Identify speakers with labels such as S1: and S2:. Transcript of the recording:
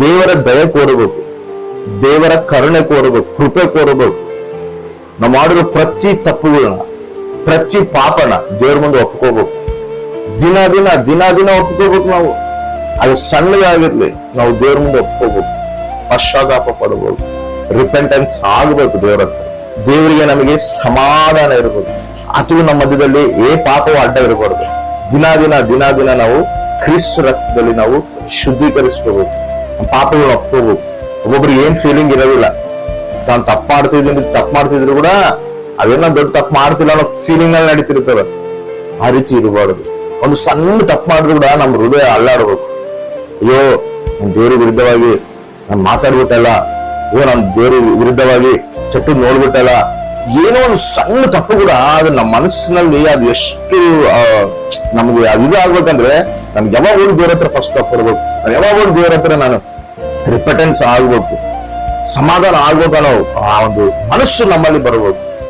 S1: ದೇವರ ದಯ ಕೋರಬೇಕು. ದೇವರ ಕರುಣೆ ಕೋರಬೇಕು, ಕೃಪೆ ಕೋರಬೇಕು. ನಾವು ಮಾಡಿರೋ ಪ್ರತಿ ತಪ್ಪುಗಳನ್ನ, ಪ್ರತಿ ಪಾಪನ ದೇವ್ರ ಮುಂದೆ ಒಪ್ಕೋಬೇಕು. ದಿನ ದಿನ ದಿನ ದಿನ ಒಪ್ಕೋಬೇಕು ನಾವು. ಅದು ಸಣ್ಣದಾಗಿರ್ಲಿ, ನಾವು ದೇವ್ರ ಮುಂದೆ ಒಪ್ಕೋಬೇಕು. ಪಶ್ಚಾತ್ತಾಪ ಪಡಬೇಕು ರಿಪೆಂಟೆನ್ಸ್ ಆಗಬೇಕು ದೇವರ ದೇವರಿಗೆ ನಮಗೆ ಸಮಾಧಾನ ಇರಬೇಕು. ಅಥವಾ ನಮ್ಮ ಮಧ್ಯದಲ್ಲಿ ಏ ಪಾಪವು ಅಡ್ಡ ಇರಬಾರ್ದು. ದಿನ ದಿನ ದಿನ ದಿನ ನಾವು ಕ್ರಿಸ್ತ ರಕ್ತದಲ್ಲಿ ನಾವು ಶುದ್ಧೀಕರಿಸ್ಕೋಬೇಕು. ಪಾಪಗಳನ್ನ ಒಪ್ಕೋಬೇಕು ಒಬ್ಬೊಬ್ರಿಗೆ ಏನ್ ಫೀಲಿಂಗ್ ಇರೋದಿಲ್ಲ. ತಾನು ತಪ್ಪು ಮಾಡ್ತಿದ್ದೀನಿ ತಪ್ಪು ಮಾಡ್ತಿದ್ರು ಕೂಡ ಅದೇನೋ ದೊಡ್ಡ ತಪ್ಪು ಮಾಡ್ತಿಲ್ಲ ಅನ್ನೋ ಫೀಲಿಂಗ್ ಅಲ್ಲಿ ನಡೀತಿರ್ತಾರೆ. ಆ ರೀತಿ ಇರಬಾರ್ದು. ಒಂದು ಸಣ್ಣ ತಪ್ಪು ಮಾಡಿದ್ರು ಕೂಡ ನಮ್ಮ ಹೃದಯ ಅಲ್ಲಾಡ್ಬೇಕು. ಅಯ್ಯೋ ನಮ್ಮ ದೇವ್ರ ವಿರುದ್ಧವಾಗಿ ನಾನು ಮಾತಾಡ್ಬಿಟ್ಟಲ್ಲ. ಅಯ್ಯೋ ನಮ್ಮ ದೇವ್ರ ವಿರುದ್ಧವಾಗಿ ಚಟ್ಟು ನೋಡ್ಬಿಟ್ಟಲ್ಲ. ಏನೋ ಒಂದು ಸಣ್ಣ ತಪ್ಪು ಕೂಡ ಅದು ನಮ್ಮ ಮನಸ್ಸಿನಲ್ಲಿ ಅದು ಎಷ್ಟು ನಮ್ಗೆ ಅದು ಇದು ಆಗ್ಬೇಕಂದ್ರೆ ನಮ್ಗೆ ಯಾವಾಗ ದೇವ್ರ ಹತ್ರ ಫಸ್ಟ್ ತಪ್ಪು ಕೊಡ್ಬೇಕು. ಯಾವಾಗ ಹೋಗಿ ದೇವ್ರ ಹತ್ರ ನಾನು ರಿಪಟೆನ್ಸ್ ಆಗ್ಬೇಕು ಸಮಾಧಾನ ಆಗ್ಬೇಕು ಆ ಒಂದು ಮನಸ್ಸು ನಮ್ಮಲ್ಲಿ ಬರ್ಬೇಕು